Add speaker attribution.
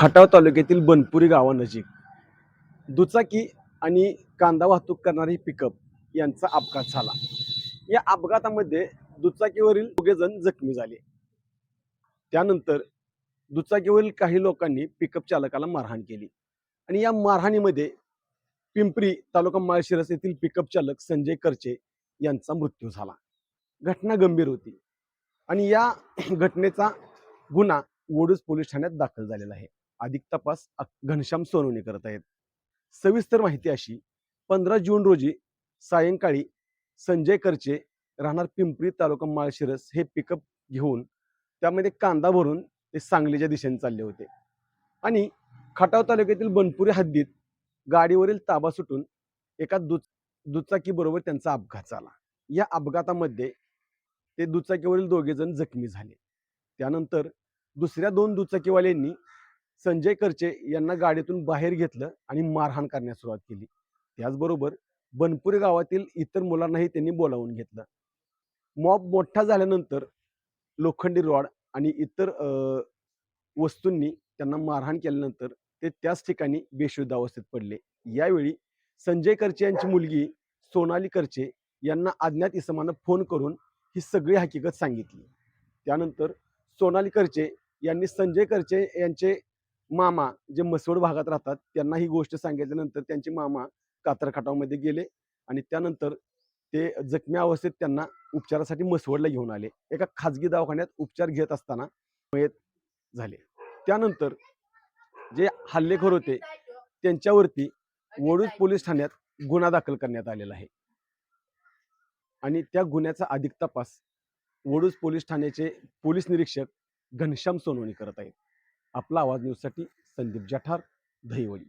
Speaker 1: खटाव तालुक्यातील बनपुरी गावानजीक. दुचाकी आणि कांदा वाहतूक करणारी पिकअप यांचा अपघात झाला. या अपघातामध्ये दुचाकीवरील दोघेजण जखमी झाले. त्यानंतर दुचाकीवरील काही लोकांनी पिकअप चालकाला मारहाण केली. आणि या मारहाणीमध्ये पिंपरी तालुका माळशिरस येथील पिकअप चालक संजय करचे यांचा मृत्यू झाला. घटना गंभीर होती. आणि या घटनेचा गुन्हा वडूज पोलीस ठाण्यात दाखल झालेला आहे. अधिक तपास घनश्याम सोनवणे करत आहेत. सविस्तर माहिती अशी पंधरा जून रोजी सायंकाळी संजय करचे राहणार पिंपरी तालुका माळशिरस हे पिकअप घेऊन त्यामध्ये कांदा भरून ते सांगलीच्या दिशेने चालले होते. आणि खटाव तालुक्यातील बनपुरी हद्दीत गाडीवरील ताबा सुटून एका दुच दुचाकीबरोबर त्यांचा अपघात झाला. या अपघातामध्ये ते दुचाकीवरील दोघेजण जखमी झाले. त्यानंतर दुसऱ्या दोन दुचाकीवाल्यांनी संजय करचे यांना गाडीतून बाहेर घेतलं आणि मारहाण करण्यास सुरुवात केली. त्याचबरोबर बनपुरी गावातील इतर मुलांनाही त्यांनी बोलावून घेतलं. मॉब मोठा झाल्यानंतर लोखंडी रॉड आणि इतर वस्तूंनी त्यांना मारहाण केल्यानंतर ते त्याच ठिकाणी बेशुद्ध अवस्थेत पडले. यावेळी संजय करचे यांची मुलगी सोनाली करचे यांना अज्ञात इसमानं फोन करून ही सगळी हकीकत सांगितली. त्यानंतर सोनाली करचे यांनी संजय करचे यांचे मामा जे मसवड भागात राहतात त्यांना ही गोष्ट सांगितल्यानंतर त्यांचे मामा कातरखाटावमध्ये गेले आणि त्यानंतर ते जखमी अवस्थेत त्यांना उपचारासाठी मसवडला घेऊन आले. एका खाजगी दवाखान्यात उपचार घेत असताना मयत झाले. त्यानंतर जे हल्लेखोर होते त्यांच्यावरती वडूज पोलीस ठाण्यात गुन्हा दाखल करण्यात आलेला आहे. आणि त्या गुन्ह्याचा अधिक तपास वडूज पोलीस ठाण्याचे पोलीस निरीक्षक घनश्याम सोनवणी करत आहेत. आपला आवाज न्यूजसाठी संदीप जठार दहिवडी.